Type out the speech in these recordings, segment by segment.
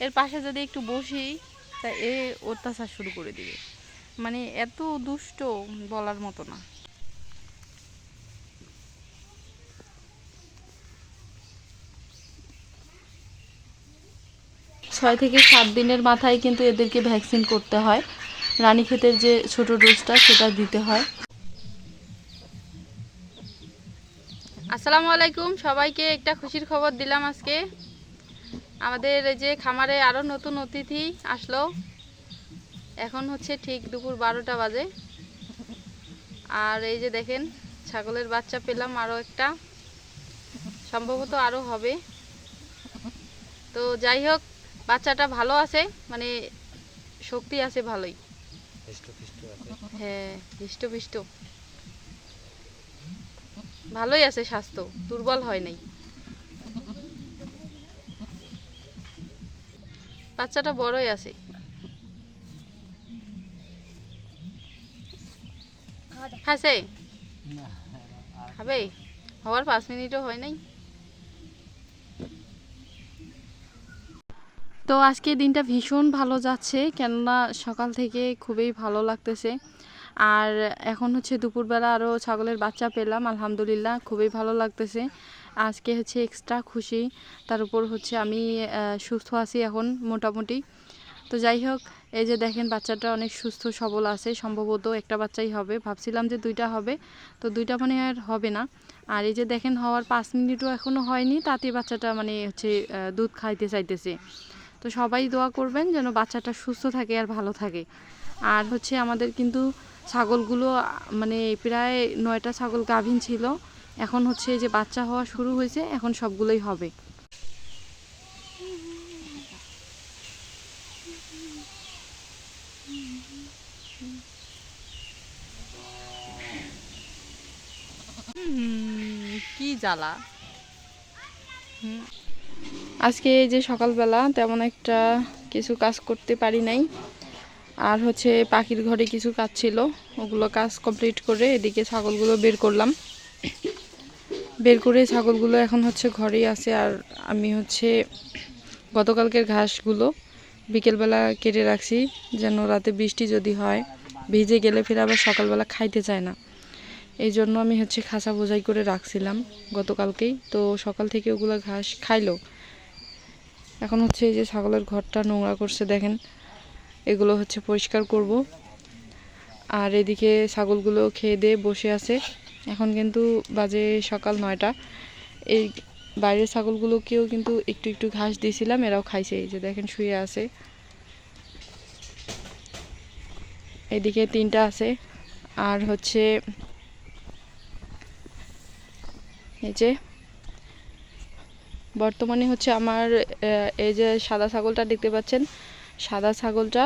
এর পাশে যদি একটু বসি তা এ অত্যাচার শুরু করে দিবে। মানে এত দুষ্ট বলার মতো না। ছয় থেকে সাত দিনের মাথায় কিন্তু এদেরকে ভ্যাকসিন করতে হয়। রানী রানীক্ষেতের যে ছোট ডোজটা সেটা দিতে হয়। আসসালামু আলাইকুম সবাইকে একটা খুশির খবর দিলাম আজকে। আমাদের এই যে খামারে আরও নতুন অতিথি আসলো। এখন হচ্ছে ঠিক দুপুর বারোটা বাজে। আর এই যে দেখেন ছাগলের বাচ্চা পেলাম আরও একটা। সম্ভবত আরও হবে। তো যাই হোক বাচ্চাটা ভালো আছে মানে শক্তি আছে ভালোই। হ্যাঁ হৃষ্টপুষ্ট ভালোই আছে স্বাস্থ্য দুর্বল হয় নাই। বাচ্চাটা বড়ই আছে। খাসে খাবে হওয়ার পাঁচ মিনিটও হয় নাই। তো আজকে দিনটা ভীষণ ভালো যাচ্ছে, কেননা সকাল থেকে খুবই ভালো লাগতেছে। আর এখন হচ্ছে দুপুরবেলা আরও ছাগলের বাচ্চা পেলাম, আলহামদুলিল্লাহ, খুবই ভালো লাগতেছে। আজকে হচ্ছে এক্সট্রা খুশি। তার উপর হচ্ছে আমি সুস্থ আছি এখন মোটামুটি। তো যাই হোক, এই যে দেখেন বাচ্চাটা অনেক সুস্থ, সবল আছে। সম্ভবত একটা বাচ্চাই হবে। ভাবছিলাম যে দুইটা হবে। তো দুইটা মানে আর হবে না। আর এই যে দেখেন হওয়ার পাঁচ মিনিটও এখনও হয়নি। তাতে বাচ্চাটা মানে হচ্ছে দুধ খাইতে চাইতেছে। তো সবাই দোয়া করবেন যেন বাচ্চাটা সুস্থ থাকে আর ভালো থাকে। আর হচ্ছে আমাদের কিন্তু ছাগলগুলো মানে প্রায় নয়টা ছাগল গাভীন ছিল। এখন হচ্ছে এই যে বাচ্চা হওয়া শুরু হয়েছে এখন সবগুলোই হবে। কি জ্বালা। আজকে এই যে সকালবেলা তেমন একটা কিছু কাজ করতে পারি নাই। আর হচ্ছে পাখির ঘরে কিছু কাজ ছিল ওগুলো কাজ কমপ্লিট করে এদিকে ছাগলগুলো বের করলাম। বের করে ছাগলগুলো এখন হচ্ছে ঘরেই আছে আর আমি হচ্ছে গতকালকের ঘাসগুলো বিকেলবেলা কেটে রাখছি যেন রাতে বৃষ্টি যদি হয়, ভিজে গেলে ফিরে আবার সকালবেলা খাইতে চায় না। এই জন্য আমি হচ্ছে খাঁচা বোঝাই করে রাখছিলাম গতকালকেই। তো সকাল থেকে ওগুলো ঘাস খাইলো। এখন হচ্ছে এই যে ছাগলের ঘরটা নোংরা করছে দেখেন, এগুলো হচ্ছে পরিষ্কার করব। আর এদিকে ছাগলগুলো খেয়ে দিয়ে বসে আছে। এখন কিন্তু বাজে সকাল নয়টা। এই বাইরের ছাগলগুলোকেও কিন্তু একটু একটু ঘাস দিয়েছিলাম, এরাও খাইছে। এই যে দেখেন শুয়ে আছে। এদিকে তিনটা আছে। আর হচ্ছে এই যে বর্তমানে হচ্ছে আমার এই যে সাদা ছাগলটা দেখতে পাচ্ছেন, সাদা ছাগলটা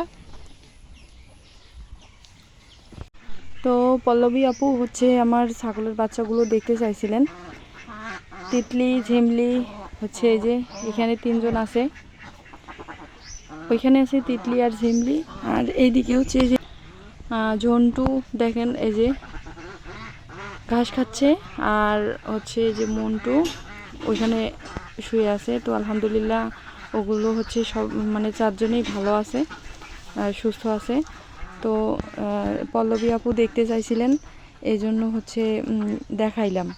তো পল্লবী আপু হচ্ছে আমার ছাগলের বাচ্চাগুলো দেখতে চাইছিলেন। তিতলি, ঝিমলি, হচ্ছে এই যে এখানে তিনজন আছে। ওইখানে আছে তিতলি আর ঝিমলি। আর এইদিকে হচ্ছে যে জন্টু দেখেন এই যে ঘাস খাচ্ছে। আর হচ্ছে যে মন্টু ওইখানে শুয়ে আছে। তো আলহামদুলিল্লাহ ওগুলো হচ্ছে সব মানে চারজনেই ভালো আছে আর সুস্থ আছে। তো পল্লবী আপু দেখতে চাইছিলেন এই জন্য হচ্ছে দেখাইলাম।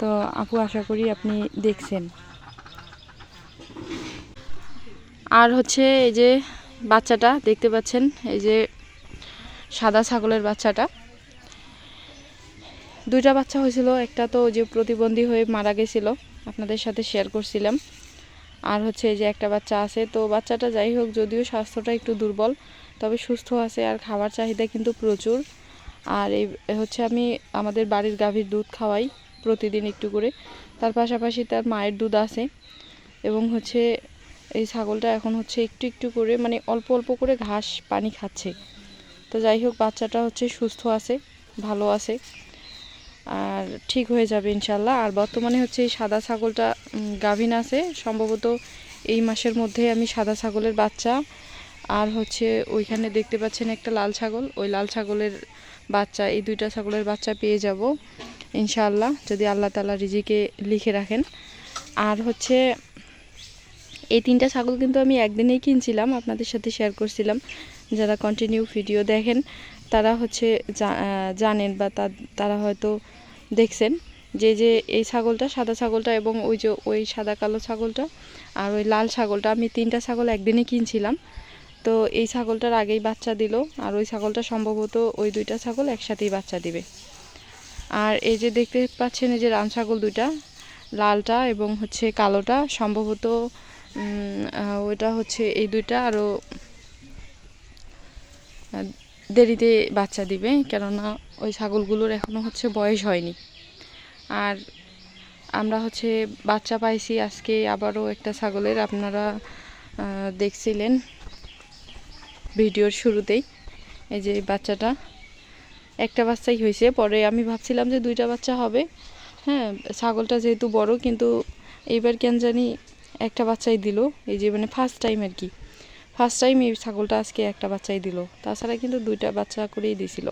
তো আপু, আশা করি আপনি দেখছেন। আর হচ্ছে এই যে বাচ্চাটা, দেখতে পাচ্ছেন, এই যে সাদা ছাগলের বাচ্চাটা। দুইটা বাচ্চা হয়েছিল, একটা তো যে প্রতিবন্ধী হয়ে মারা গেছিল, আপনাদের সাথে শেয়ার করছিলাম। আর হচ্ছে এই যে একটা বাচ্চা আছে, তো বাচ্চাটা যাই হোক, যদিও স্বাস্থ্যটা একটু দুর্বল, তবে সুস্থ আছে আর খাবার চাহিদা কিন্তু প্রচুর। আর এই হচ্ছে আমি আমাদের বাড়ির গাভীর দুধ খাওয়াই প্রতিদিন একটু করে। তার পাশাপাশি তার মায়ের দুধ আছে এবং হচ্ছে এই ছাগলটা এখন হচ্ছে একটু একটু করে মানে অল্প অল্প করে ঘাস পানি খাচ্ছে। তো যাই হোক, বাচ্চাটা হচ্ছে সুস্থ আছে, ভালো আছে। আর ঠিক হয়ে যাবে ইনশাল্লাহ। আর বর্তমানে হচ্ছে এই সাদা ছাগলটা গাভীন আছে। সম্ভবত এই মাসের মধ্যে আমি সাদা ছাগলের বাচ্চা। আর হচ্ছে ওইখানে দেখতে পাচ্ছেন একটা লাল ছাগল। ওই লাল ছাগলের বাচ্চা, এই দুইটা ছাগলের বাচ্চা পেয়ে যাব, ইনশাআল্লাহ, যদি আল্লাহ তালা রিজিকে লিখে রাখেন। আর হচ্ছে এই তিনটা ছাগল কিন্তু আমি একদিনেই কিনছিলাম, আপনাদের সাথে শেয়ার করছিলাম। যারা কন্টিনিউ ভিডিও দেখেন, তারা হচ্ছে জানেন বা তারা হয়তো দেখছেন। যে যে এই ছাগলটা, সাদা ছাগলটা এবং ওই যে ওই সাদা কালো ছাগলটা আর ওই লাল ছাগলটা, আমি তিনটা ছাগল একদিনে কিনছিলাম। তো এই ছাগলটার আগেই বাচ্চা দিল আর ওই ছাগলটা সম্ভবত ওই দুইটা ছাগল একসাথেই বাচ্চা দিবে। আর এই যে দেখতে পাচ্ছেন এই যে রাম ছাগল দুইটা, লালটা এবং হচ্ছে কালোটা, সম্ভবত ওইটা হচ্ছে এই দুইটা আরও দেরিতে বাচ্চা দিবে কেননা ওই ছাগলগুলোর এখনও হচ্ছে বয়স হয়নি। আর আমরা হচ্ছে বাচ্চা পাইছি আজকে আবারও একটা ছাগলের, আপনারা দেখছিলেন ভিডিওর শুরুতেই, এই যে বাচ্চাটা। একটা বাচ্চাই হয়েছে, পরে আমি ভাবছিলাম যে দুইটা বাচ্চা হবে। হ্যাঁ ছাগলটা যেহেতু বড়, কিন্তু এইবার কেন জানি একটা বাচ্চাই দিল। এই যে মানে ফার্স্ট টাইম আর কি। ফার্স্ট টাইম এই ছাগলটা আজকে একটা বাচ্চাই দিল। তাছাড়া কিন্তু দুইটা বাচ্চা করেই দিছিল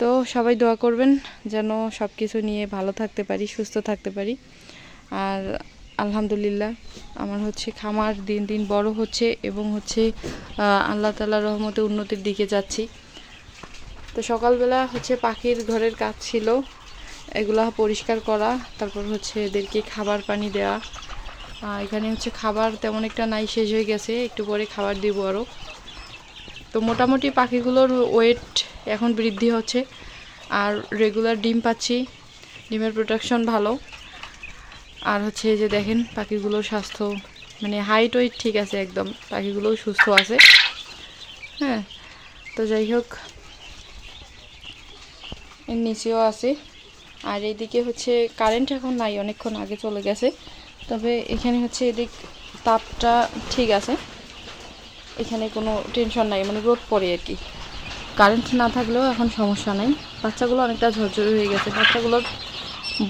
তো সবাই দোয়া করবেন যেন সব কিছু নিয়ে ভালো থাকতে পারি, সুস্থ থাকতে পারি। আর আলহামদুলিল্লাহ আমার হচ্ছে খামার দিন দিন বড় হচ্ছে এবং হচ্ছে আল্লাহ তালার রহমতে উন্নতির দিকে যাচ্ছি। তো সকালবেলা হচ্ছে পাখির ঘরের কাজ ছিল, এগুলা পরিষ্কার করা, তারপর হচ্ছে এদেরকে খাবার পানি দেওয়া। এখানে হচ্ছে খাবার তেমন একটা নাই, শেষ হয়ে গেছে, একটু পরে খাবার দিব আরও তো মোটামুটি পাখিগুলোর ওয়েট এখন বৃদ্ধি হচ্ছে। আর রেগুলার ডিম পাচ্ছি। ডিমের প্রোডাকশন ভালো। আর হচ্ছে যে দেখেন পাখিগুলোর স্বাস্থ্য মানে হাইট ওয়েট ঠিক আছে একদম। পাখিগুলোও সুস্থ আছে। হ্যাঁ তো যাই হোক। এর নিচেও আছে। আর এইদিকে হচ্ছে কারেন্ট এখন নাই, অনেকক্ষণ আগে চলে গেছে। তবে এখানে হচ্ছে এদিক তাপটা ঠিক আছে। এখানে কোনো টেনশন নাই মানে রোদ পড়ে আর কি। কারেন্ট না থাকলেও এখন সমস্যা নাই। বাচ্চাগুলো অনেকটা ঝরঝরে হয়ে গেছে। বাচ্চাগুলোর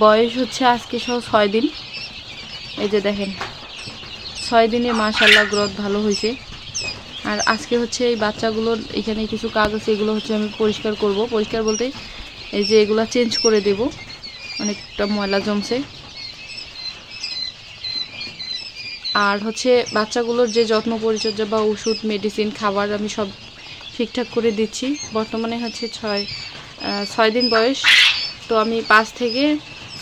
বয়স হচ্ছে আজকে সহ ছয় দিন। এই যে দেখেন, ছয় দিনে মাশাল্লাহ গ্রোথ ভালো হয়েছে। আর আজকে হচ্ছে এই বাচ্চাগুলোর এখানে কিছু কাজ আছে, এগুলো হচ্ছে আমি পরিষ্কার করব। পরিষ্কার বলতে এই যে এগুলো চেঞ্জ করে দেব। অনেকটা ময়লা জমছে। আর হচ্ছে বাচ্চাগুলোর যে যত্ন পরিচর্যা বা ওষুধ মেডিসিন খাবার আমি সব ঠিকঠাক করে দিচ্ছি। বর্তমানে হচ্ছে ছয় ছয় দিন বয়স। তো আমি পাঁচ থেকে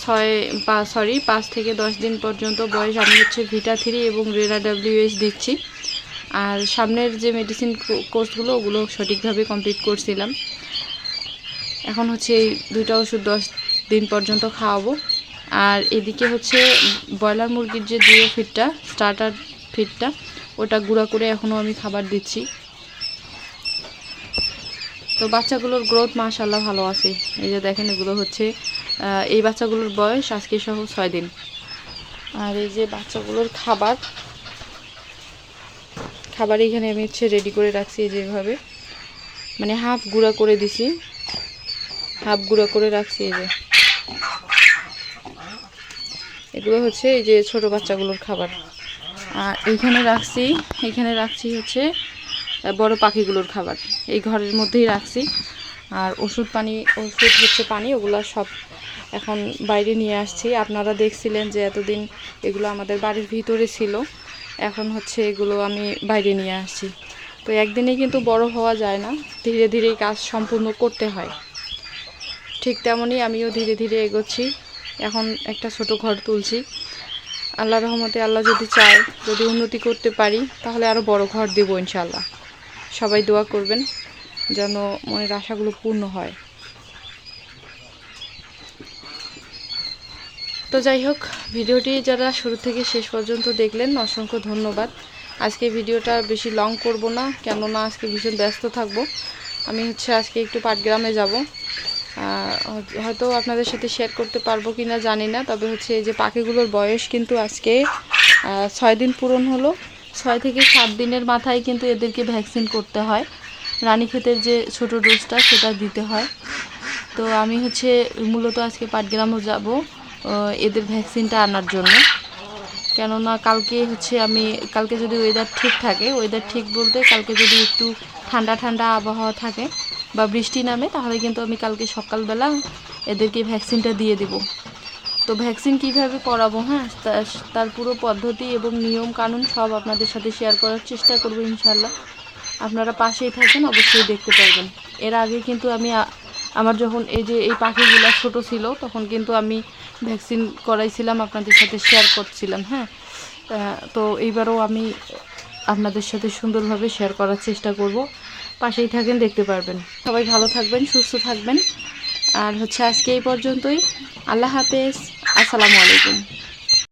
ছয়, পা সরি পাঁচ থেকে দশ দিন পর্যন্ত বয়স আমি হচ্ছে ভিটা থ্রি এবং রেরা ডাব্লিউএস দিচ্ছি। আর সামনের যে মেডিসিন কোর্সগুলো ওগুলো সঠিকভাবে কমপ্লিট করছিলাম। এখন হচ্ছে এই দুইটা ওষুধ দশ দিন পর্যন্ত খাওয়াবো। আর এদিকে হচ্ছে ব্রয়লার মুরগির যে জিরো ফিটটা স্টার্টার ফিটটা, ওটা গুঁড়া করে এখনও আমি খাবার দিচ্ছি। তো বাচ্চাগুলোর গ্রোথ মাশাল্লাহ ভালো আছে। এই যে দেখেন এগুলো হচ্ছে এই বাচ্চাগুলোর বয়স আজকে সহ ছয় দিন। আর এই যে বাচ্চাগুলোর খাবার খাবার এখানে আমি হচ্ছে রেডি করে রাখছি এই যেভাবে। মানে হাফ গুঁড়া করে দিছি। হাফ গুঁড়া করে রাখছি এই যে। এগুলো হচ্ছে এই যে ছোট বাচ্চাগুলোর খাবার। আর এইখানে রাখছি এইখানে রাখছি হচ্ছে বড় পাখিগুলোর খাবার। এই ঘরের মধ্যেই রাখছি। আর ওষুধ পানি, ওষুধ হচ্ছে পানি, ওগুলো সব এখন বাইরে নিয়ে আসছি। আপনারা দেখছিলেন যে এতদিন এগুলো আমাদের বাড়ির ভিতরে ছিল। এখন হচ্ছে এগুলো আমি বাইরে নিয়ে আসছি। তো একদিনে কিন্তু বড় হওয়া যায় না। ধীরে ধীরে কাজ সম্পূর্ণ করতে হয়। ঠিক তেমনই আমিও ধীরে ধীরে এগোচ্ছি। এখন একটা ছোট ঘর তুলছি। আল্লাহ রহমতে আল্লাহ যদি চায়, যদি উন্নতি করতে পারি, তাহলে আরও বড় ঘর দেবো ইনশাল্লাহ সবাই দোয়া করবেন যেন মনের আশাগুলো পূর্ণ হয়। তো যাই হোক, ভিডিওটি যারা শুরু থেকে শেষ পর্যন্ত দেখলেন, অসংখ্য ধন্যবাদ। আজকে ভিডিওটা বেশি লং করব না, কেননা আজকে ভীষণ ব্যস্ত থাকব। আমি হচ্ছে আজকে একটু পাটগ্রামে যাব। হয়তো আপনাদের সাথে শেয়ার করতে পারব কি না জানি না, তবে হচ্ছে যে পাখিগুলোর বয়স কিন্তু আজকে ছয় দিন পূরণ হলো। ছয় থেকে সাত দিনের মাথায় কিন্তু এদেরকে ভ্যাকসিন করতে হয়। রানীক্ষেতের যে ছোট ডোজটা সেটা দিতে হয়। তো আমি হচ্ছে মূলত আজকে পাটগ্রামও যাব এদের ভ্যাকসিনটা আনার জন্য। কেননা কালকে হচ্ছে আমি, কালকে যদি ওয়েদার ঠিক থাকে ওয়েদার ঠিক বলতে কালকে যদি একটু ঠান্ডা ঠান্ডা আবহাওয়া থাকে বা বৃষ্টি নামে, তাহলে কিন্তু আমি কালকে সকালবেলা এদেরকে ভ্যাকসিনটা দিয়ে দিব। তো ভ্যাকসিন কীভাবে করাবো হ্যাঁ? তার পুরো পদ্ধতি এবং নিয়ম কানুন সব আপনাদের সাথে শেয়ার করার চেষ্টা করব ইনশাল্লাহ আপনারা পাশেই থাকেন, অবশ্যই দেখতে পারবেন। এর আগে কিন্তু আমি আমার যখন এই যে এই পাখিগুলো ছোট ছিল, তখন কিন্তু আমি ভ্যাকসিন করাইছিলাম, আপনাদের সাথে শেয়ার করছিলাম হ্যাঁ? তো এইবারও আমি আপনাদের সাথে সুন্দরভাবে শেয়ার করার চেষ্টা করব। পাশেই থাকেন, দেখতে পারবেন। সবাই ভালো থাকবেন, সুস্থ থাকবেন। আর হচ্ছে আজকে এই পর্যন্তই। আল্লাহ হাফেজ। আসসালামু আলাইকুম।